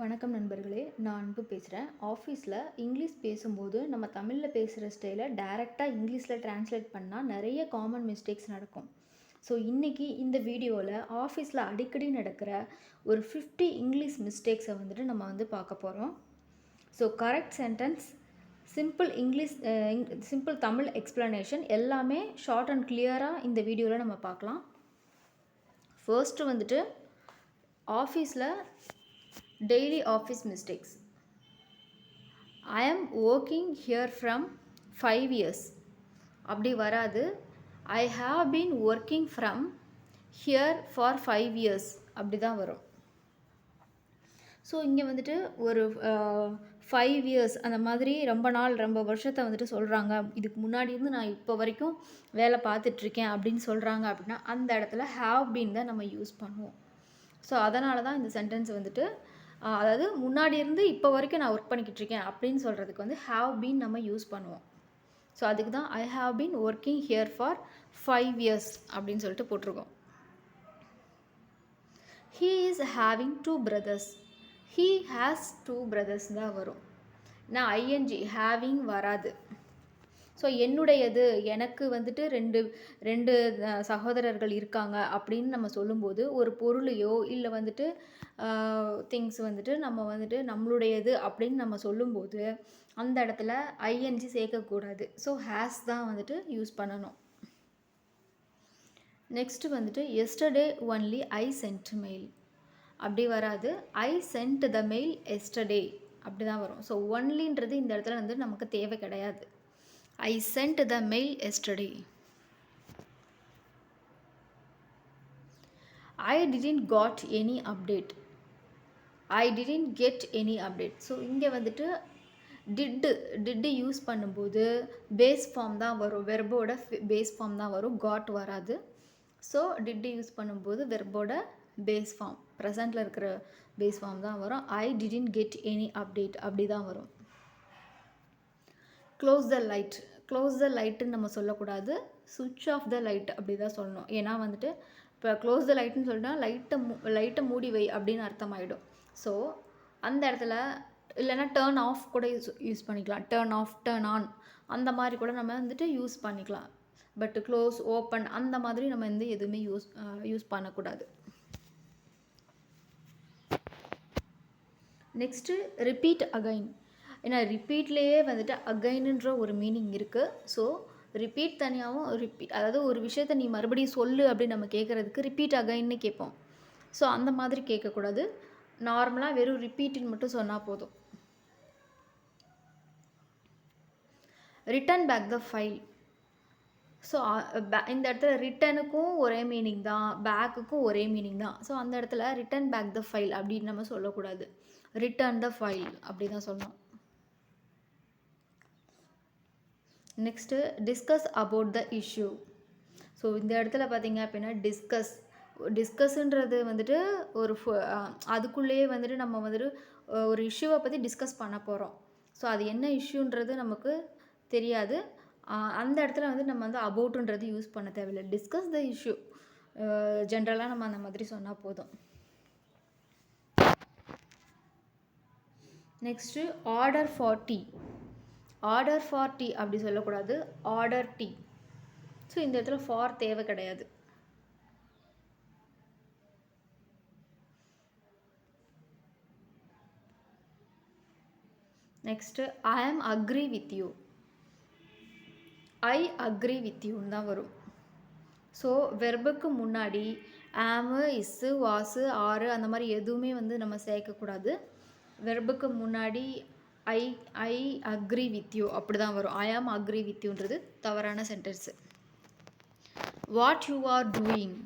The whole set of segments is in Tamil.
வணக்கம் நண்பர்களே நான் அன்பு பேசுகிறேன் ஆஃபீஸில் இங்கிலீஷ் பேசும்போது நம்ம தமிழில் பேசுகிற ஸ்டைலை டைரெக்டாக இங்கிலீஷில் ட்ரான்ஸ்லேட் பண்ணால் நிறைய காமன் மிஸ்டேக்ஸ் நடக்கும். ஸோ இன்றைக்கி இந்த வீடியோவில் ஆஃபீஸில் அடிக்கடி நடக்கிற ஒரு ஃபிஃப்டி இங்கிலீஷ் மிஸ்டேக்ஸை வந்துட்டு நம்ம வந்து பார்க்க போகிறோம் so correct sentence simple English simple Tamil explanation எல்லாமே ஷார்ட் அண்ட் கிளியராக இந்த வீடியோவில் நம்ம பார்க்கலாம். ஃபர்ஸ்ட்டு வந்துட்டு ஆஃபீஸில் daily office mistakes I am working here from five years அப்படி வராது. I have been working from here for five years அப்படி தான் வரும். ஸோ இங்கே வந்துட்டு ஒரு ஃபைவ் இயர்ஸ் அந்த மாதிரி ரொம்ப நாள் ரொம்ப வருஷத்தை வந்துட்டு சொல்கிறாங்க இதுக்கு முன்னாடி இருந்து நான் இப்போ வரைக்கும் வேலை பார்த்துட்ருக்கேன் அப்படின்னு சொல்கிறாங்க அப்படின்னா அந்த இடத்துல ஹாவ் பீன் தான் நம்ம யூஸ் பண்ணுவோம். ஸோ அதனால தான் இந்த சென்டென்ஸ் வந்துட்டு அதாவது முன்னாடி இருந்து இப்போ வரைக்கும் நான் ஒர்க் பண்ணிக்கிட்டு இருக்கேன் அப்படின்னு சொல்கிறதுக்கு வந்து ஹாவ் பீன் நம்ம யூஸ் பண்ணுவோம். ஸோ அதுக்கு தான் I have been working here for five years அப்படின்னு சொல்லிட்டு போட்டிருக்கோம். He is having two brothers he has two brothers தான் வரும். நான் ஐஎன்ஜி ஹேவிங் வராது. ஸோ என்னுடையது எனக்கு வந்துட்டு ரெண்டு ரெண்டு சகோதரர்கள் இருக்காங்க அப்படின்னு நம்ம சொல்லும்போது ஒரு பொருளையோ இல்லை வந்துட்டு திங்ஸ் வந்துட்டு நம்ம வந்துட்டு நம்மளுடையது அப்படின்னு நம்ம சொல்லும்போது அந்த இடத்துல ஐஎன்ஜி சேர்க்கக்கூடாது. ஸோ ஹேஸ் தான் வந்துட்டு யூஸ் பண்ணணும். நெக்ஸ்ட்டு வந்துட்டு yesterday only I sent mail அப்படி வராது. I sent the mail yesterday அப்படி தான் வரும். ஸோ ஒன்லின்றது இந்த இடத்துல வந்து நமக்கு தேவை கிடையாது. I sent the mail yesterday I didn't got any update I didn't get any update so இங்கே வந்துட்டு டிட்டு டிட்டு யூஸ் பண்ணும்போது பேஸ் ஃபார்ம் தான் வரும். வெர்போட பேஸ் ஃபார்ம் தான் வரும். காட் வராது. ஸோ டிட்டு யூஸ் பண்ணும்போது வெர்போட பேஸ் ஃபார்ம் ப்ரெசண்ட்டில் இருக்கிற பேஸ் ஃபார்ம் தான் வரும். I didn't get any update அப்படி தான் வரும். Close the light close the லைட்டுன்னு நம்ம சொல்லக்கூடாது. சுவிட்ச் ஆஃப் த லைட் அப்படி தான் சொல்லணும். ஏன்னா வந்துட்டு இப்போ க்ளோஸ் த லைட்னு சொல்லிட்டா லைட்டை மூ லைட்டை மூடி வை அப்படின்னு அர்த்தமாயிடும். ஸோ அந்த இடத்துல இல்லைன்னா டேர்ன் ஆஃப் கூட யூஸ் யூஸ் பண்ணிக்கலாம். டேர்ன் ஆஃப் டேர்ன் ஆன் அந்த மாதிரி கூட நம்ம வந்துட்டு யூஸ் பண்ணிக்கலாம். பட் க்ளோஸ் ஓப்பன் அந்த மாதிரி நம்ம வந்து எதுவுமே யூஸ் யூஸ் பண்ணக்கூடாது. நெக்ஸ்ட்டு ரிப்பீட் அகைன் ஏன்னா ரிப்பீட்லேயே வந்துட்டு அகைனுன்ற ஒரு மீனிங் இருக்குது ஸோ ரிப்பீட் தனியாகவும் ரிப்பீட் அதாவது ஒரு விஷயத்தை நீ மறுபடியும் சொல்லு அப்படின்னு நம்ம கேட்குறதுக்கு ரிப்பீட் அகைன்னு கேட்போம் ஸோ அந்த மாதிரி கேட்கக்கூடாது நார்மலாக வெறும் ரிப்பீட்டுன்னு மட்டும் சொன்னால் போதும். Return back the file so இந்த இடத்துல ரிட்டனுக்கும் ஒரே மீனிங் தான் பேக்குக்கும் ஒரே மீனிங் தான். ஸோ அந்த இடத்துல ரிட்டன் பேக் த ஃபைல் அப்படின்னு நம்ம சொல்லக்கூடாது. ரிட்டர்ன் த ஃபைல் அப்படி தான் சொல்லணும் next discuss about the issue so இந்த இடத்துல பார்த்தீங்க அப்படின்னா டிஸ்கஸ் டிஸ்கஸ்ன்றது வந்துட்டு ஒரு அதுக்குள்ளேயே வந்துட்டு நம்ம வந்துட்டு ஒரு இஷ்யூவை பற்றி டிஸ்கஸ் பண்ண போகிறோம் ஸோ அது என்ன இஷ்யூன்றது நமக்கு தெரியாது. அந்த இடத்துல வந்து நம்ம வந்து அபவுட்ன்றது யூஸ் பண்ண தேவையில்லை. டிஸ்கஸ் த இஷ்யூ ஜென்ரலாக நம்ம அந்த மாதிரி சொன்னால் போதும். Next order for tea order for tea அப்படி சொல்லக்கூடாது. ஆர்டர் டீ ஸோ இந்த இடத்துல ஃபார் தேவை கிடையாது. Next I am agree with you I agree with யூன்னு தான் வரும். ஸோ வெர்புக்கு முன்னாடி ஆமு இஸ்ஸு வாசு ஆறு அந்த மாதிரி எதுவுமே வந்து நம்ம சேர்க்கக்கூடாது. வெர்புக்கு முன்னாடி I I agree with you அப்படி தான் வரும். ஐ ஆம் அக்ரி வித் யூன்றது தவறான sentence what you are doing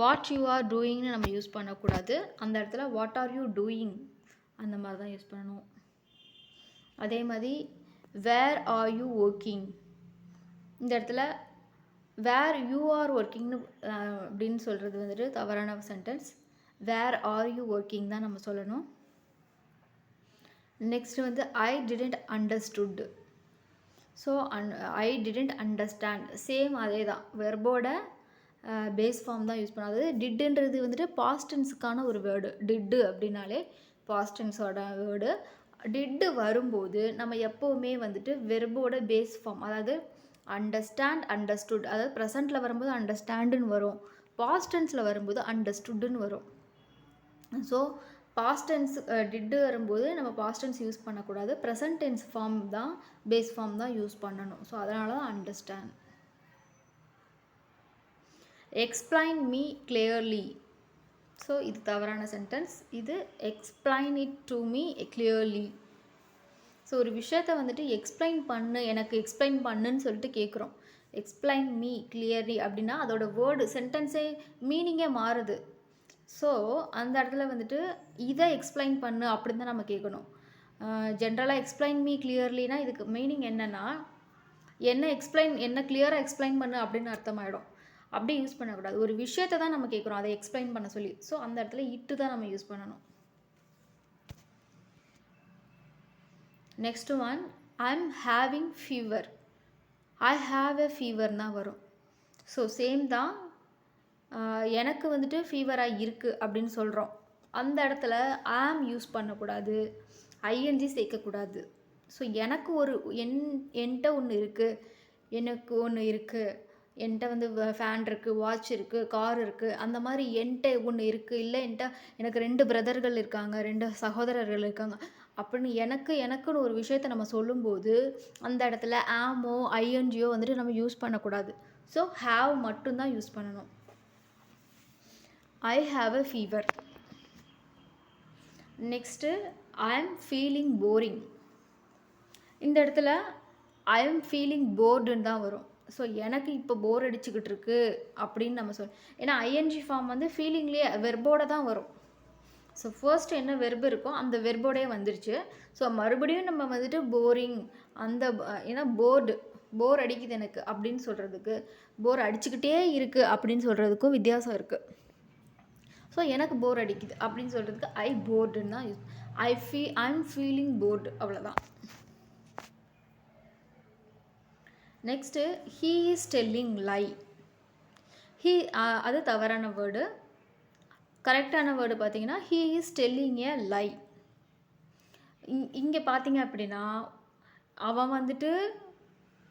what you are டூயிங்னு நம்ம யூஸ் பண்ணக்கூடாது. அந்த இடத்துல வாட் ஆர் யூ டூயிங் அந்த மாதிரி தான் யூஸ் பண்ணணும். அதே மாதிரி வேர் ஆர் யூ ஒர்க்கிங் இந்த இடத்துல வேர் யூ ஆர் ஒர்க்கிங்னு அப்படின்னு சொல்கிறது வந்துட்டு தவறான sentence where are you working தான் நம்ம சொல்லணும். நெக்ஸ்ட் வந்து I didn't understood so an I didn't understand same அதே தான். வெர்போட பேஸ் ஃபார்ம் தான் யூஸ் பண்ணாது அதாவது டிட்டுன்றது வந்துட்டு பாஸ்டன்ஸுக்கான ஒரு வேர்டு டிட்டு அப்படின்னாலே பாஸ்டன்ஸோட வேர்டு டிட்டு வரும்போது நம்ம எப்போவுமே வந்துட்டு வெர்போட பேஸ் ஃபார்ம் அதாவது அண்டர்ஸ்டாண்ட் அண்டர்ஸ்டுட் அதாவது ப்ரெசண்ட்டில் வரும்போது அண்டர்ஸ்டாண்டுன்னு வரும். பாஸ்டன்ஸில் வரும்போது அண்டர்ஸ்டுட்டுன்னு வரும். ஸோ பாஸ்டென்ஸ் டிட்டு வரும்போது நம்ம பாஸ்டென்ஸ் யூஸ் பண்ணக்கூடாது. ப்ரெசன்ட் டென்ஸ் ஃபார்ம் தான் பேஸ் ஃபார்ம் தான் யூஸ் பண்ணணும். ஸோ அதனால தான் understand explain me clearly so இது தவறான சென்டென்ஸ் இது explain it to me clearly so ஒரு விஷயத்த வந்துட்டு எக்ஸ்பிளைன் பண்ணு எனக்கு எக்ஸ்பிளைன் பண்ணுன்னு சொல்லிட்டு கேட்குறோம் எக்ஸ்பிளைன் மீ கிளியர்லி அப்படின்னா அதோட வேர்டு சென்டென்ஸே மீனிங்கே மாறுது. ஸோ அந்த இடத்துல வந்துட்டு இதை எக்ஸ்பிளைன் பண்ணு அப்படின்னு தான் நம்ம கேட்கணும் ஜென்ரலாக எக்ஸ்பிளைன் மீ கிளியர்லினா இதுக்கு மீனிங் என்னென்னா என்ன எக்ஸ்பிளைன் என்ன கிளியராக எக்ஸ்பிளைன் பண்ணு அப்படின்னு அர்த்தமாயிடும். அப்படியே யூஸ் பண்ணக்கூடாது. ஒரு விஷயத்தை தான் நம்ம கேட்குறோம். அதை எக்ஸ்பிளைன் பண்ண சொல்லி. ஸோ அந்த இடத்துல இட்டு தான் நம்ம யூஸ் பண்ணணும். Next one I am having fever I have a fever தான் வரும். ஸோ சேம் தான் எனக்கு வந்துட்டு ஃபீவராக இருக்குது அப்படின்னு சொல்கிறோம் அந்த இடத்துல ஆம் யூஸ் பண்ணக்கூடாது. ஐஎன்ஜி சேர்க்கக்கூடாது. ஸோ எனக்கு ஒரு என் என்கிட்ட ஒன்று இருக்குது எனக்கு ஒன்று இருக்குது என்கிட்ட வந்து ஃபேன் இருக்குது வாட்ச் இருக்குது கார் இருக்குது அந்த மாதிரி என்கிட்ட ஒன்று இருக்குது இல்லை என்கிட்ட எனக்கு ரெண்டு பிரதர்கள் இருக்காங்க ரெண்டு சகோதரர்கள் இருக்காங்க. அப்படின்னு எனக்கு எனக்குன்னு ஒரு விஷயத்த நம்ம சொல்லும்போது அந்த இடத்துல ஆமோ ஐஎன்ஜியோ வந்துட்டு நம்ம யூஸ் பண்ணக்கூடாது. ஸோ ஹாவ் மட்டும்தான் யூஸ் பண்ணணும். I have a fever next I am feeling boring இந்த இடத்துல ஐ எம் ஃபீலிங் போர்டுன்னு தான் வரும். ஸோ எனக்கு இப்போ போர் அடிச்சுக்கிட்டு இருக்கு அப்படின்னு நம்ம சொல் ஏன்னா ஐஎன்ஜி ஃபார்ம் வந்து ஃபீலிங்லேயே வெர்போட தான் வரும். ஸோ ஃபர்ஸ்ட் என்ன வெர்பு இருக்கோ அந்த வெர்போடே வந்துருச்சு. ஸோ மறுபடியும் நம்ம வந்துட்டு போரிங் அந்த ஏன்னா போர்டு போர் அடிக்குது எனக்கு அப்படின்னு சொல்கிறதுக்கு போர் அடிச்சுக்கிட்டே இருக்குது அப்படின்னு சொல்கிறதுக்கும் வித்தியாசம் இருக்குது ஸோ எனக்கு போர் அடிக்குது அப்படின்னு சொல்கிறதுக்கு ஐ போர்டுன்னு தான் use I fee I am feeling bored அவ்வளோதான் next he is telling lie he அது தவறான வேர்டு கரெக்டான வேர்டு பார்த்தீங்கன்னா he is telling a lie இங்கே பார்த்தீங்க அப்படின்னா அவன் வந்துட்டு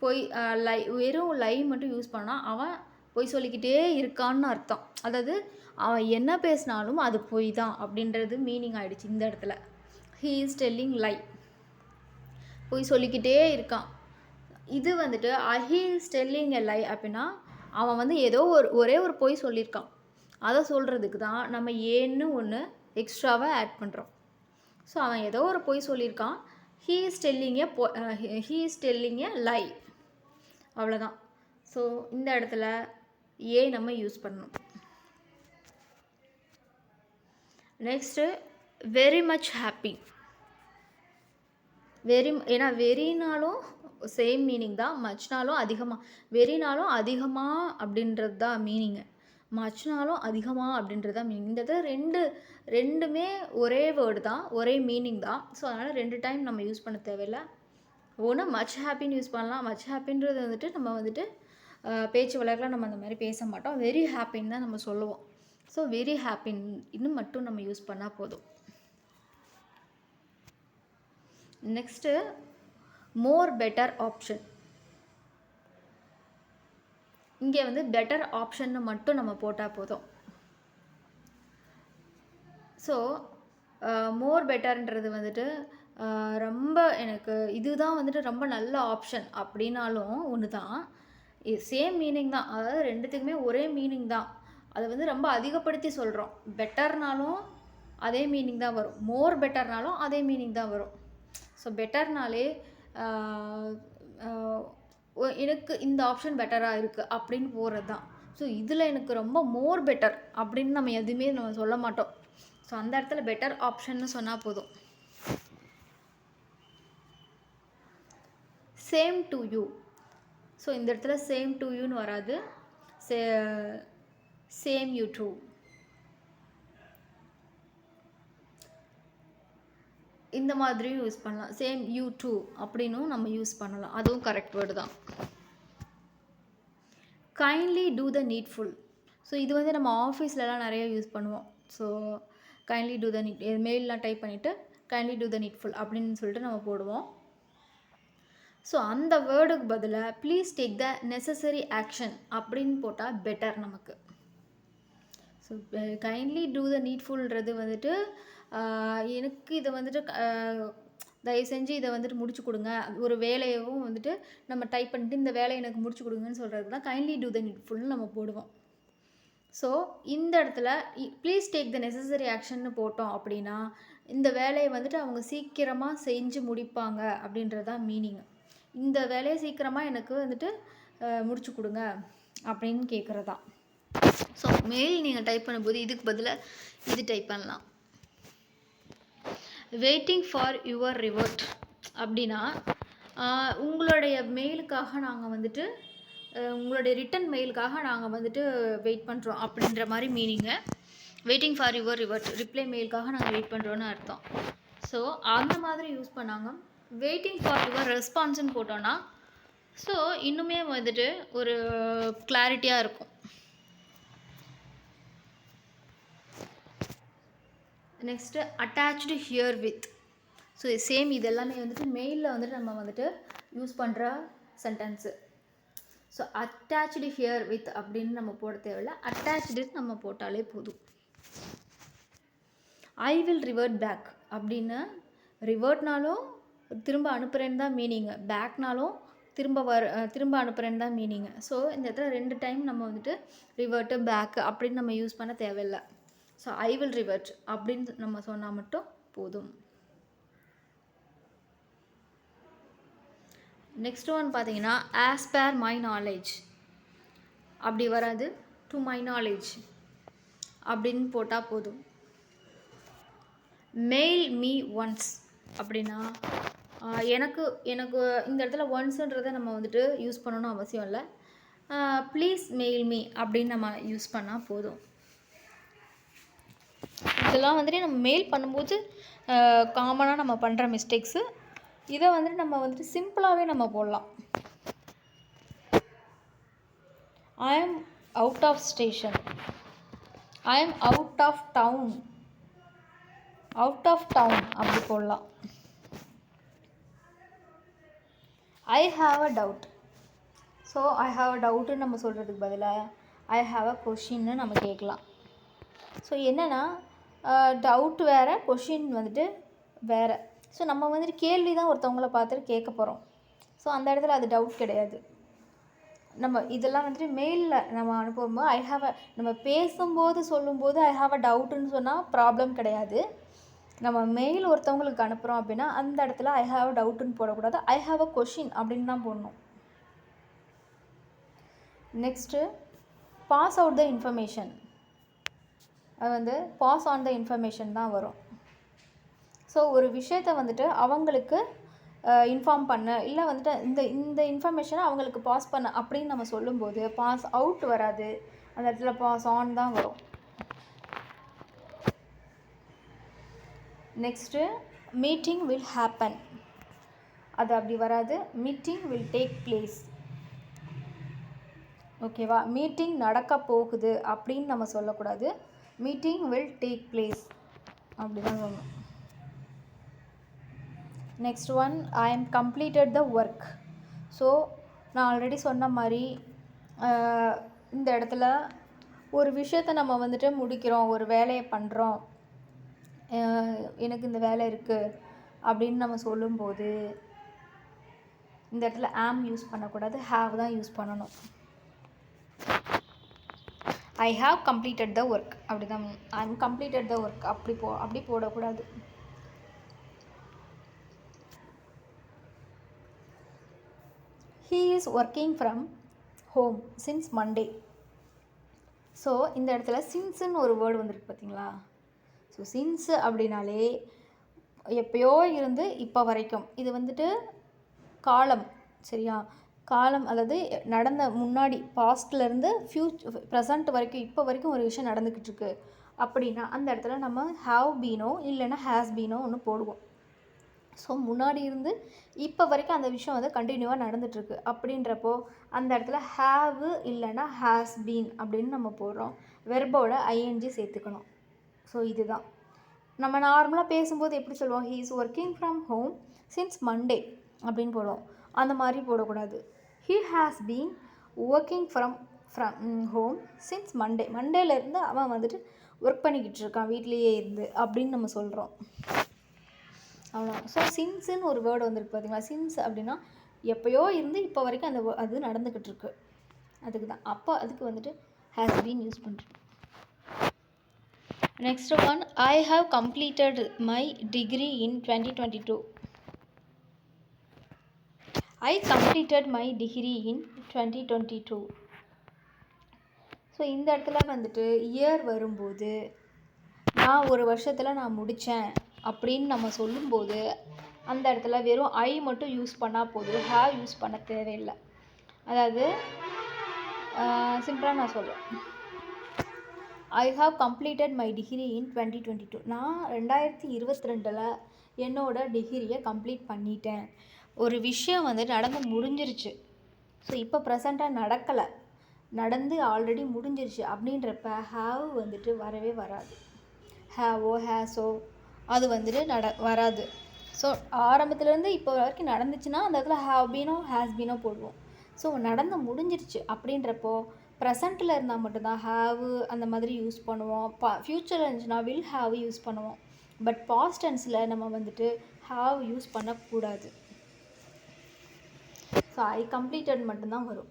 பொய் லை வெறும் லை மட்டும் யூஸ் பண்ணால் அவன் பொய் சொல்லிக்கிட்டே இருக்கான்னு அர்த்தம். அதாவது அவன் என்ன பேசினாலும் அது பொய் தான் அப்படின்றது மீனிங் ஆகிடுச்சு இந்த இடத்துல. ஹீ இஸ் டெல்லிங் லை பொய் சொல்லிக்கிட்டே இருக்கான். இது வந்துட்டு ஹீ ஸ்டெல்லிங் எ லை அப்படின்னா அவன் வந்து ஏதோ ஒரு ஒரே ஒரு பொய் சொல்லியிருக்கான். அதை சொல்கிறதுக்கு தான் நம்ம ஏன்னு ஒன்று எக்ஸ்ட்ராவாக ஆட் பண்ணுறோம் ஸோ அவன் ஏதோ ஒரு பொய் சொல்லியிருக்கான். ஹீ இஸ் டெல்லிங் எ பொ he is telling a lie அவ்வளோதான் ஸோ இந்த இடத்துல ஏ நம்ம யூஸ் பண்ணணும். Next very much happy very ஏன்னா வெறினாலும் சேம் மீனிங் தான் மச்னாலும் அதிகமாக வெறினாலும் அதிகமாக அப்படின்றது தான் மீனிங்கு மச்னாலும் அதிகமாக அப்படின்றது தான் மீனிங் இந்த ரெண்டு ரெண்டுமே ஒரே வேர்டு தான் ஒரே மீனிங் தான். ஸோ அதனால் ரெண்டு டைம் நம்ம யூஸ் பண்ண தேவையில்லை. ஒன்று மச் ஹாப்பின்னு யூஸ் பண்ணலாம். மச் ஹாப்பின்றது வந்துட்டு நம்ம வந்துட்டு பேச்சு வழக்கில் நம்ம அந்த மாதிரி பேச மாட்டோம். வெரி ஹாப்பின்னு தான் நம்ம சொல்லுவோம். ஸோ வெரி ஹாப்பின் இன்னும் மட்டும் நம்ம யூஸ் பண்ணால் போதும். நெக்ஸ்ட்டு மோர் பெட்டர் ஆப்ஷன் இங்கே வந்து பெட்டர் ஆப்ஷன்னு மட்டும் நம்ம போட்டால் போதும். ஸோ மோர் பெட்டர்ன்றது வந்துட்டு uh, ரொம்ப எனக்கு இதுதான் வந்துட்டு ரொம்ப நல்ல ஆப்ஷன் அப்படின்னாலும் ஒன்று தான் சேம் மீனிங் தான். அதாவது ரெண்டுத்துக்குமே ஒரே மீனிங் தான். அதை வந்து ரொம்ப அதிகப்படுத்தி சொல்கிறோம் பெட்டர்னாலும் அதே மீனிங் தான் வரும். மோர் பெட்டர்னாலும் அதே மீனிங் தான் வரும். ஸோ பெட்டர்னாலே எனக்கு இந்த ஆப்ஷன் பெட்டராக இருக்குது அப்படின்னு போகிறது தான் ஸோ இதில் எனக்கு ரொம்ப மோர் பெட்டர் அப்படின்னு நம்ம எதுவுமே நம்ம சொல்ல மாட்டோம். ஸோ அந்த இடத்துல பெட்டர் ஆப்ஷன்னு சொன்னால் போதும். சேம் டு யூ ஸோ இந்த இடத்துல சேம் டு யூன்னு வராது. சே சேம் யூ ட்ரூ இந்த மாதிரியும் யூஸ் பண்ணலாம். சேம் யூ டூ அப்படின்னும் நம்ம யூஸ் பண்ணலாம். அதுவும் கரெக்ட் வேர்டு தான். Kindly do the needful so இது வந்து நம்ம ஆஃபீஸ்லலாம் நிறைய யூஸ் பண்ணுவோம். So kindly do the need மெயிலெலாம் type பண்ணிவிட்டு கைண்ட்லி டூ த நீட்ஃபுல் அப்படின்னு சொல்லிட்டு நம்ம போடுவோம். ஸோ அந்த வேர்டுக்கு பதிலாக please take the necessary action அப்படின்னு போட்டால் பெட்டர் நமக்கு. ஸோ கைண்ட்லி டூ த நீட்ஃபுல்ன்றது வந்துட்டு எனக்கு இதை வந்துட்டு தயவு செஞ்சு இதை வந்துட்டு முடிச்சு கொடுங்க. ஒரு வேலையவும் வந்துட்டு நம்ம டைப் பண்ணிட்டு இந்த வேலையை எனக்கு முடிச்சு கொடுங்கன்னு சொல்கிறது தான். கைண்ட்லி டூ த நீட்ஃபுல்னு நம்ம போடுவோம். ஸோ இந்த இடத்துல ப்ளீஸ் டேக் த நெசசரி ஆக்ஷன்னு போட்டோம் அப்படின்னா இந்த வேலையை வந்துட்டு அவங்க சீக்கிரமாக செஞ்சு முடிப்பாங்க அப்படின்றது தான் மீனிங் இந்த வேலையை சீக்கிரமாக எனக்கு வந்துட்டு முடிச்சு கொடுங்க அப்படின்னு கேட்குறது தான் ஸோ மெயில் நீங்கள் டைப் பண்ணும்போது இதுக்கு பதிலாக இது டைப் பண்ணலாம். வெயிட்டிங் ஃபார் யுவர் ரிவர்ட் அப்படின்னா உங்களுடைய மெயிலுக்காக நாங்கள் வந்துட்டு உங்களுடைய ரிட்டன் மெயிலுக்காக நாங்கள் வந்துட்டு வெயிட் பண்ணுறோம் அப்படின்ற மாதிரி meaning waiting for your revert reply மெயிலுக்காக நாங்கள் வெயிட் பண்ணுறோன்னு அர்த்தம். ஸோ அந்த மாதிரி யூஸ் பண்ணாங்க. வெயிட்டிங் ஃபார் யுவர் ரெஸ்பான்ஸ்னு போட்டோன்னா ஸோ இன்னுமே வந்துட்டு ஒரு கிளாரிட்டியாக இருக்கும். Next attached herewith so same இது எல்லாமே வந்துட்டு மெயிலில் வந்துட்டு நம்ம வந்துட்டு யூஸ் பண்ணுற sentence so attached herewith அப்படின்னு நம்ம போட தேவையில்ல. அட்டாச்டு நம்ம போட்டாலே போதும். ஐ வில் ரிவர்ட் பேக் அப்படின்னு ரிவர்ட்னாலும் திரும்ப அனுப்புகிறேன்னு தான் மீனிங்கு பேக்னாலும் திரும்ப வர திரும்ப அனுப்புகிறேன்னு தான் மீனிங்கு ஸோ இந்த இடத்துல ரெண்டு டைம் நம்ம வந்துட்டு ரிவர்ட்டு பேக்கு அப்படின்னு நம்ம யூஸ் பண்ண தேவையில்லை. ஸோ ஐ வில் ரிவர்ட் அப்படின்னு நம்ம சொன்னால் மட்டும் போதும். நெக்ஸ்ட் ஒன் பார்த்தீங்கன்னா ஆஸ் பேர் மை நாலேஜ் அப்படி வராது. டு மை நாலேஜ் அப்படின்னு போட்டால் போதும். மெயில் மீ ஒன்ஸ் அப்படின்னா எனக்கு எனக்கு இந்த இடத்துல ஒன்ஸுன்றதை நம்ம வந்துட்டு யூஸ் பண்ணணும்னு அவசியம் இல்லை. ப்ளீஸ் மெயில் மீ அப்படின்னு நம்ம யூஸ் பண்ணால் போதும். இதெல்லாம் வந்துட்டு நம்ம மெயில் பண்ணும்போது காமனாக நம்ம பண்ணுற மிஸ்டேக்ஸு இதை வந்துட்டு நம்ம வந்துட்டு சிம்பிளாகவே நம்ம போடலாம். I am out of station I am out of town out of town அப்படி போடலாம். I have a doubt so I have a டவுட்டுன்னு நம்ம சொல்கிறதுக்கு பதிலாக ஐ ஹாவ் அ கொஷின்னு நம்ம கேட்கலாம். ஸோ என்னென்னா டவுட் வேறு கொஷின் வந்துட்டு வேறு. ஸோ நம்ம வந்துட்டு கேள்வி தான் ஒருத்தவங்கள பார்த்துட்டு கேட்க போகிறோம் ஸோ அந்த இடத்துல அது டவுட் கிடையாது. நம்ம இதெல்லாம் வந்துட்டு மெயிலில் நம்ம அனுப்பும்போது ஐ ஹாவ் அ நம்ம பேசும்போது சொல்லும்போது ஐ ஹாவ் அ டவுட்டுன்னு சொன்னால் ப்ராப்ளம் கிடையாது. நம்ம மெயில் ஒருத்தவங்களுக்கு அனுப்புகிறோம் அப்படின்னா அந்த இடத்துல ஐ ஹாவ் டவுட்டுன்னு போடக்கூடாது. ஐ ஹாவ் அ கொஷின் அப்படின்னு தான் போடணும். Next pass out the information அது வந்து பாஸ் ஆன் த இன்ஃபர்மேஷன் தான் வரும். ஸோ ஒரு விஷயத்தை வந்துட்டு அவங்களுக்கு இன்ஃபார்ம் பண்ண இல்லை வந்துட்டு இந்த இந்த இன்ஃபர்மேஷனை அவங்களுக்கு பாஸ் பண்ண அப்படின்னு நம்ம சொல்லும்போது பாஸ் அவுட் வராது. அந்த இடத்துல பாஸ் ஆன் தான் வரும். நெக்ஸ்ட்டு மீட்டிங் வில் ஹேப்பன் அது அப்படி வராது. மீட்டிங் வில் டேக் பிளேஸ் ஓகேவா மீட்டிங் நடக்க போகுது அப்படின்னு நம்ம சொல்லக்கூடாது. மீட்டிங் வில் டேக் பிளேஸ் அப்படி தான் சொல்லணும் next one I am completed the work so நான் ஆல்ரெடி சொன்ன மாதிரி இந்த இடத்துல ஒரு விஷயத்தை நம்ம வந்துட்டு முடிக்கிறோம் ஒரு வேலையை பண்ணுறோம் எனக்கு இந்த வேலை இருக்குது அப்படின்னு நம்ம சொல்லும்போது இந்த இடத்துல ஆம் யூஸ் பண்ணக்கூடாது ஹாவ் தான் யூஸ் பண்ணணும். I have completed the work அப்படி தான் I am completed the work அப்படி போ அப்படி போடக்கூடாது. He is working from home since Monday so இந்த இடத்துல சின்ஸுன்னு ஒரு வேர்டு வந்திருக்கு பார்த்தீங்களா ஸோ சின்ஸு அப்படின்னாலே எப்பயோ இருந்து இப்போ வரைக்கும். இது வந்துட்டு காலம் சரியா? காலம் அதாவது நடந்த முன்னாடி பாஸ்ட்லேருந்து ஃப்யூச் ப்ரெசண்ட் வரைக்கும் இப்போ வரைக்கும் ஒரு விஷயம் நடந்துக்கிட்டு இருக்கு அப்படின்னா அந்த இடத்துல நம்ம ஹாவ் பீனோ இல்லைன்னா ஹேஸ் பீனோ ஒன்று போடுவோம். ஸோ முன்னாடி இருந்து இப்போ வரைக்கும் அந்த விஷயம் வந்து கண்டினியூவாக நடந்துகிட்ருக்கு அப்படின்றப்போ அந்த இடத்துல ஹாவு இல்லைன்னா ஹேஸ் பீன் அப்படின்னு நம்ம போடுறோம். வெர்போட ஐஎன்ஜி சேர்த்துக்கணும். ஸோ இதுதான். நம்ம நார்மலாக பேசும்போது எப்படி சொல்லுவோம்? He is working from home since Monday அப்படின்னு போடுவோம். அந்த மாதிரி போடக்கூடாது. He has been working from from home since Monday மண்டேலேருந்து அவன் வந்துட்டு ஒர்க் பண்ணிக்கிட்டு இருக்கான். வீட்லேயே இருந்து அப்படின்னு நம்ம சொல்கிறோம் அவ்வளோ ஸோ சின்ஸுன்னு ஒரு வேர்டு வந்திருக்கு பார்த்தீங்களா சின்ஸ் அப்படின்னா எப்போயோ இருந்து இப்போ வரைக்கும் அந்த அது நடந்துக்கிட்டு இருக்கு. அதுக்கு தான் அப்போ அதுக்கு வந்துட்டு ஹேஸ் பீன் யூஸ் பண்ணுறோம் next one I have completed my degree in twenty twenty two I completed my degree in twenty twenty two so இந்த இடத்துல வந்துட்டு இயர் வரும்போது நான் ஒரு வருஷத்தில் நான் முடித்தேன் அப்படின்னு நம்ம சொல்லும்போது அந்த இடத்துல வெறும் ஐ மட்டும் யூஸ் பண்ணால் போதும். ஹேவ் யூஸ் பண்ண தேவையில்லை. அதாவது சிம்பிளாக நான் சொல்கிறேன் I have completed my degree in twenty twenty two நான் ரெண்டாயிரத்தி இருபத்தி ரெண்டில் என்னோடய டிகிரியை கம்ப்ளீட் பண்ணிட்டேன். ஒரு விஷயம் வந்து நடந்து முடிஞ்சிருச்சு. ஸோ இப்போ ப்ரெசண்ட்டாக நடக்கலை. நடந்து ஆல்ரெடி முடிஞ்சிருச்சு. அப்படின்றப்ப ஹாவ் வந்துட்டு வரவே வராது. ஹேவோ ஹேஸோ அது வந்துட்டு நட வராது. ஸோ ஆரம்பத்துலேருந்து இப்போ வரைக்கும் நடந்துச்சுன்னா அந்த இடத்துல ஹாவ் பீனோ ஹேஸ் பீனோ போடுவோம். ஸோ நடந்து முடிஞ்சிருச்சு அப்படின்றப்போ ப்ரெசண்ட்டில் இருந்தால் மட்டும்தான் ஹேவு அந்த மாதிரி யூஸ் பண்ணுவோம். பா ஃப்யூச்சரில் இருந்துச்சுன்னா வில் ஹாவ் யூஸ் பண்ணுவோம். பட் பாஸ்ட் டென்ஸில் நம்ம வந்துட்டு ஹாவ் யூஸ் பண்ணக்கூடாது. ஸோ ஐ கம்ப்ளீட்டட் மட்டும்தான் வரும்.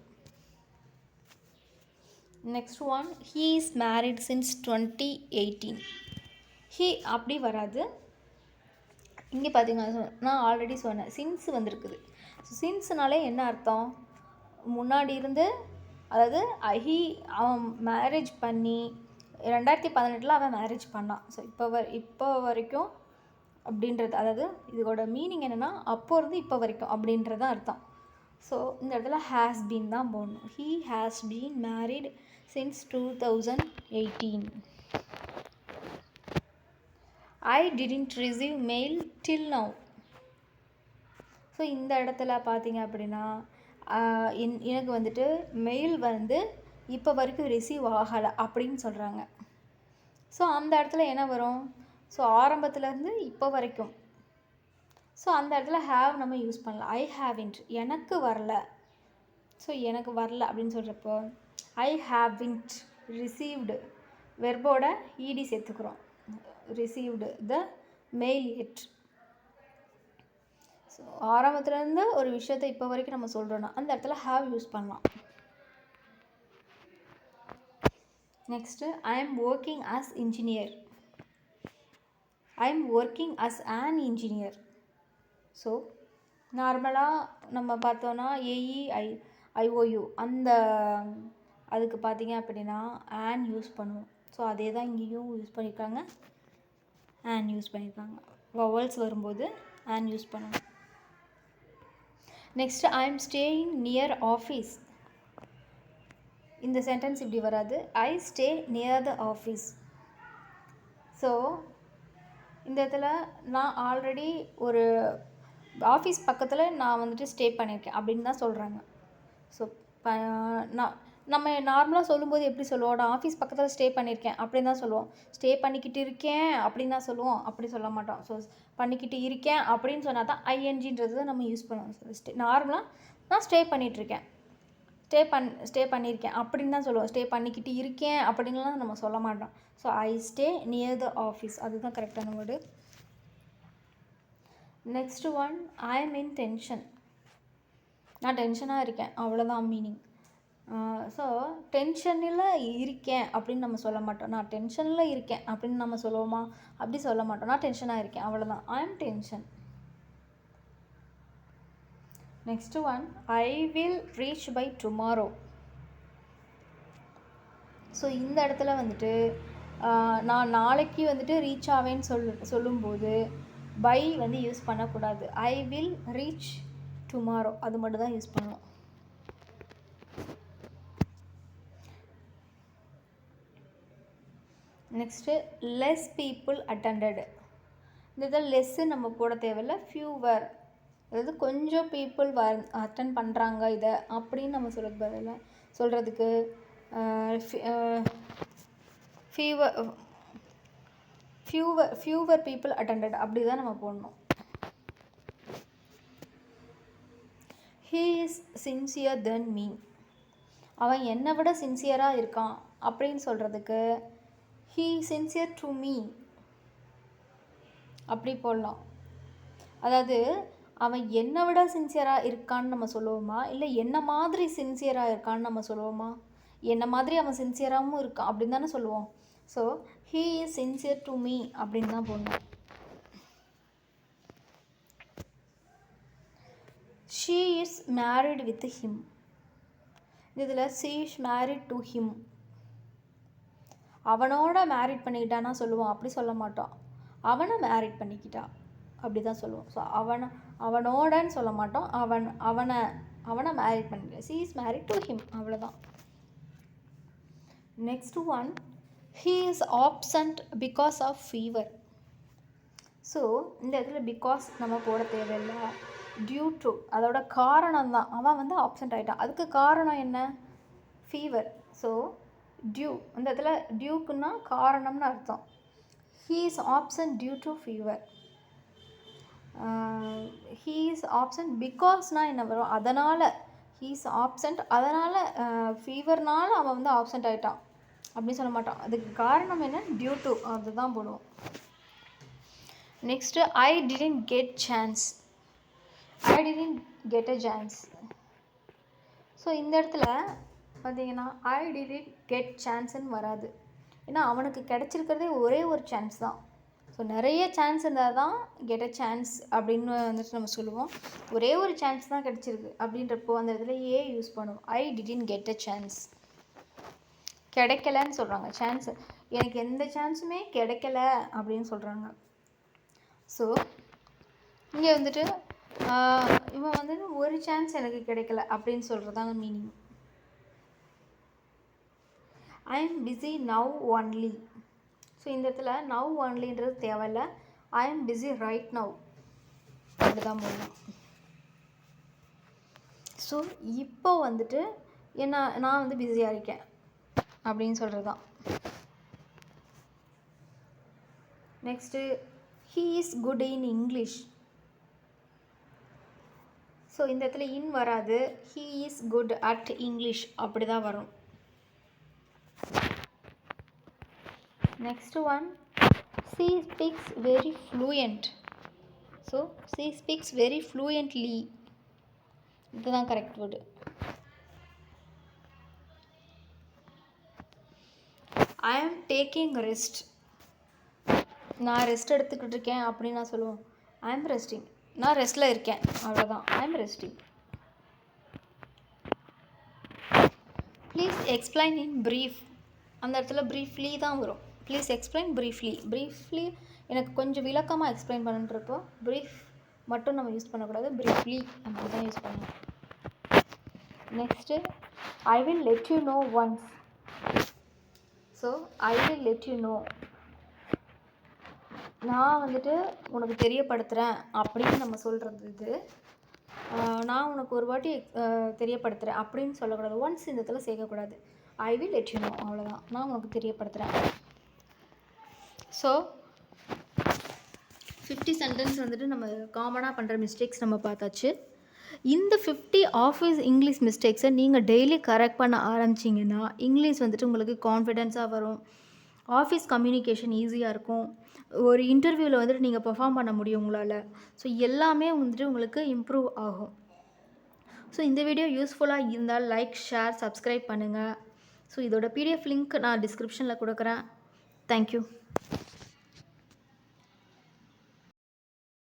Next one he is married since twenty eighteen he அப்படி வராது. இங்கே பார்த்தீங்கன்னா நான் ஆல்ரெடி சொன்னேன் சின்ஸ் வந்திருக்குது. ஸோ சின்ஸ்னாலே என்ன அர்த்தம்? முன்னாடி இருந்து அதாவது ஹி அவன் மேரேஜ் பண்ணி ரெண்டாயிரத்தி பதினெட்டில் அவன் மேரேஜ் பண்ணான். ஸோ இப்போ வ இப்போ வரைக்கும் அப்படின்றது அதாவது இதோட மீனிங் என்னென்னா அப்போ இருந்து இப்போ வரைக்கும் அப்படின்றது தான் அர்த்தம். ஸோ இந்த இடத்துல ஹேஸ் பீன் தான் போடணும். He has been married since two thousand eighteen I didn't receive mail till now so இந்த இடத்துல பார்த்தீங்க அப்படின்னா என்- எனக்கு வந்துட்டு மெயில் வந்து இப்போ வரைக்கும் ரிசீவ் ஆகலை அப்படின்னு சொல்கிறாங்க ஸோ அந்த இடத்துல என்ன வரும்? ஸோ ஆரம்பத்துலேருந்து இப்போ வரைக்கும் ஸோ அந்த இடத்துல ஹேவ் நம்ம யூஸ் பண்ணலாம். ஐ ஹேவின்ட் எனக்கு வரல. ஸோ எனக்கு வரல அப்படின்னு சொல்கிறப்போ ஐ ஹேவின்ட் ரிசீவ்டு வெர்போட இடி சேர்த்துக்கிறோம். Received the mail ed so ஆரம்பத்துலேருந்து ஒரு விஷயத்தை இப்போ வரைக்கும் நம்ம சொல்கிறோன்னா அந்த இடத்துல ஹேவ் யூஸ் பண்ணலாம். Next I am working as engineer I am working as an engineer so நார்மலாக நம்ம பார்த்தோன்னா ஏஇ ஐ ஐஓயு அந்த அதுக்கு பார்த்தீங்க அப்படின்னா ஆன் யூஸ் பண்ணுவோம். ஸோ அதே தான் இங்கேயும் யூஸ் பண்ணியிருக்காங்க. ஆன் யூஸ் பண்ணியிருக்காங்க. வவல்ஸ் வரும்போது ஆன் யூஸ் பண்ணுவோம். Next I am staying near office இந்த சென்டென்ஸ் இப்படி வராது. I stay near the office so இந்த இடத்துல நான் ஆல்ரெடி ஒரு ஆஃபீஸ் பக்கத்தில் நான் வந்துட்டு ஸ்டே பண்ணியிருக்கேன் அப்படின்னு தான் சொல்கிறாங்க ஸோ நான் நம்ம நார்மலாக சொல்லும்போது எப்படி சொல்லுவோம்? நான் ஆஃபீஸ் பக்கத்தில் ஸ்டே பண்ணியிருக்கேன் அப்படின்னு தான் சொல்லுவோம். ஸ்டே பண்ணிக்கிட்டு இருக்கேன் அப்படின்னு தான் சொல்லுவோம். அப்படி சொல்ல மாட்டோம். ஸோ பண்ணிக்கிட்டு இருக்கேன் அப்படின்னு சொன்னால் தான் ஐஎன்ஜின்றது தான் நம்ம யூஸ் பண்ணுவோம். ஸோ ஸ்டே நார்மலாக நான் ஸ்டே பண்ணிகிட்ருக்கேன் ஸ்டே பண் ஸ்டே பண்ணியிருக்கேன் அப்படின்னு தான் சொல்லுவோம். ஸ்டே பண்ணிக்கிட்டு இருக்கேன் அப்படின்லாம் நம்ம சொல்ல மாட்டோம். So I stay near the office அதுதான் கரெக்டான word next one I am in tension நான் டென்ஷனாக இருக்கேன். அவ்வளோதான் மீனிங் ஸோ டென்ஷனில் இருக்கேன் அப்படின்னு நம்ம சொல்ல மாட்டோம். நான் டென்ஷனில் இருக்கேன் அப்படின்னு நம்ம சொல்லுவோமா? அப்படி சொல்ல மாட்டோம். நான் டென்ஷனாக இருக்கேன். அவ்வளோதான் I am tension next one I will reach by tomorrow so இந்த இடத்துல வந்துட்டு நான் நாளைக்கு வந்துட்டு ரீச் ஆவேன்னு சொல் சொல்லும்போது பை வந்து யூஸ் பண்ணக்கூடாது. ஐ வில் ரீச் டுமாரோ அது மட்டும் தான் யூஸ் பண்ணுவோம். நெக்ஸ்ட்டு லெஸ் பீப்புள் அட்டண்டடு இந்த இதில் லெஸ்ஸு நம்ம போட தேவையில்ல. ஃபியூவர் அதாவது கொஞ்சம் பீப்புள் வ அட்டன் பண்ணுறாங்க இதை அப்படின்னு நம்ம சொல்கிறது பதிலாக சொல்கிறதுக்கு fever fewer fewer people attended அப்படி தான் நம்ம போடணும். He is sincere then me அவன் என்னை விட சின்சியராக இருக்கான் அப்படின்னு சொல்கிறதுக்கு ஹீ சின்சியர் டு மீ அப்படி போடலாம். அதாவது அவன் என்னை விட சின்சியராக இருக்கான்னு நம்ம சொல்லுவோமா? இல்லை என்ன மாதிரி சின்சியராக இருக்கான்னு நம்ம சொல்லுவோமா? என்ன மாதிரி அவன் சின்சியராகவும் இருக்கான் அப்படின்னு தானே சொல்லுவோம். So he is sincere to me அப்படின்னு தான் போடணும். She is married with him இதில் she is married to him அவனோட மேரிட் பண்ணிக்கிட்டானா சொல்லுவோம். அப்படி சொல்ல மாட்டோம். அவனை மேரிட் பண்ணிக்கிட்டா. அப்படி தான் சொல்லுவோம். ஸோ அவனை அவனோடன்னு சொல்ல மாட்டோம். அவன் அவனை அவனை மேரிட் பண்ணிக்கிட்டா she is married to him அவ்வளோதான் next one he is absent because of fever so இந்த இடத்துல பிகாஸ் நம்ம போட தேவையில்லை. டியூ டு அதோட காரணம் தான் அவன் வந்து ஆப்சண்ட் ஆகிட்டான் அதுக்கு காரணம் என்ன? ஃபீவர் ஸோ டியூ இந்த இடத்துல டியூக்குன்னா காரணம்னு அர்த்தம். He is absent due to fever he is absent பிகாஸ்னால் என்ன வரும்? அதனால் ஹீ இஸ் ஆப்சண்ட் அதனால் ஃபீவர்னால் அவன் வந்து ஆப்சண்ட் ஆகிட்டான் அப்படின்னு சொல்ல மாட்டான் அதுக்கு காரணம் என்ன? டியூ டு அதுதான் போடுவோம். Next I didn't get chance I didn't get a chance so இந்த இடத்துல பார்த்தீங்கன்னா ஐ டிடன்ட் கெட் சான்ஸ்ன்னு வராது. ஏன்னா அவனுக்கு கிடச்சிருக்கிறதே ஒரே ஒரு சான்ஸ் தான். ஸோ நிறைய சான்ஸ் இருந்தால் தான் கெட் அ சான்ஸ் அப்படின்னு வந்துட்டு நம்ம சொல்லுவோம். ஒரே ஒரு சான்ஸ் தான் கிடச்சிருக்கு அப்படின்றப்போ அந்த இடத்துல ஏ யூஸ் பண்ணுவோம். I didn't get a chance கிடைக்கலன்னு சொல்கிறாங்க சான்ஸு எனக்கு எந்த சான்ஸுமே கிடைக்கல அப்படின்னு சொல்கிறாங்க ஸோ இங்கே வந்துட்டு இவன் வந்துட்டு ஒரு சான்ஸ் எனக்கு கிடைக்கல அப்படின்னு சொல்கிறதாங்க meaning I am busy now only so இந்த இடத்துல நவ் ஒன்லின்றது தேவையில்லை. I am busy right now அப்படிதான் போடணும் ஸோ இப்போ வந்துட்டு என்ன நான் வந்து பிஸியாக இருக்கேன். அப்படின்னு சொல்கிறது தான் next he is good in English so இந்த இடத்துல இன் வராது. He is good at English அப்படி தான் வரும். Next one she speaks very fluent so she speaks very fluently இதுதான் correct word I am taking rest நான் ரெஸ்ட் எடுத்துக்கிட்டு இருக்கேன் அப்படின்னு நான் சொல்லுவோம் ஐ ஆம் ரெஸ்டிங் நான் ரெஸ்ட்டில் இருக்கேன். அவ்வளோதான் I am resting please explain in brief அந்த இடத்துல ப்ரீஃப்லி தான் வரும். ப்ளீஸ் எக்ஸ்பிளைன் ப்ரீஃப்லி ப்ரீஃப்லி எனக்கு கொஞ்சம் விளக்கமாக எக்ஸ்பிளைன் பண்ணுன்றப்போ ப்ரீஃப் மட்டும் நம்ம யூஸ் பண்ணக்கூடாது. ப்ரீஃப்லி அப்படி தான் யூஸ் பண்ணணும். Next I will let you know once so I will let you know நான் வந்துட்டு உனக்கு தெரியப்படுத்துகிறேன் அப்படின்னு நம்ம சொல்கிறது இது. நான் உனக்கு ஒரு வாட்டி தெரியப்படுத்துகிறேன் அப்படின்னு சொல்லக்கூடாது. ஒன்ஸ் இந்த இடத்துல சேர்க்கக்கூடாது. I will let you know அவ்வளோதான் நான் உனக்கு தெரியப்படுத்துகிறேன் ஸோ ஃபிஃப்டி சென்டென்ஸ் வந்துட்டு நம்ம காமனாக பண்ணுற மிஸ்டேக்ஸ் நம்ம பார்த்தாச்சு. இந்த ஃபிஃப்டி ஆஃபீஸ் இங்கிலீஷ் மிஸ்டேக்ஸை நீங்கள் டெய்லி கரெக்ட் பண்ண ஆரம்பிச்சிங்கன்னா இங்கிலீஷ் வந்துட்டு உங்களுக்கு கான்ஃபிடென்ஸாக வரும். ஆஃபீஸ் கம்யூனிகேஷன் ஈஸியாக இருக்கும். ஒரு இன்டர்வியூவில் வந்துட்டு நீங்கள் பெர்ஃபார்ம் பண்ண முடியும் உங்களால். ஸோ எல்லாமே வந்துட்டு உங்களுக்கு இம்ப்ரூவ் ஆகும். ஸோ இந்த வீடியோ யூஸ்ஃபுல்லாக இருந்தால் லைக் ஷேர் சப்ஸ்கிரைப் பண்ணுங்கள் ஸோ இதோட பிடிஎஃப் லிங்க் நான் டிஸ்கிரிப்ஷனில் கொடுக்குறேன். தேங்க்யூ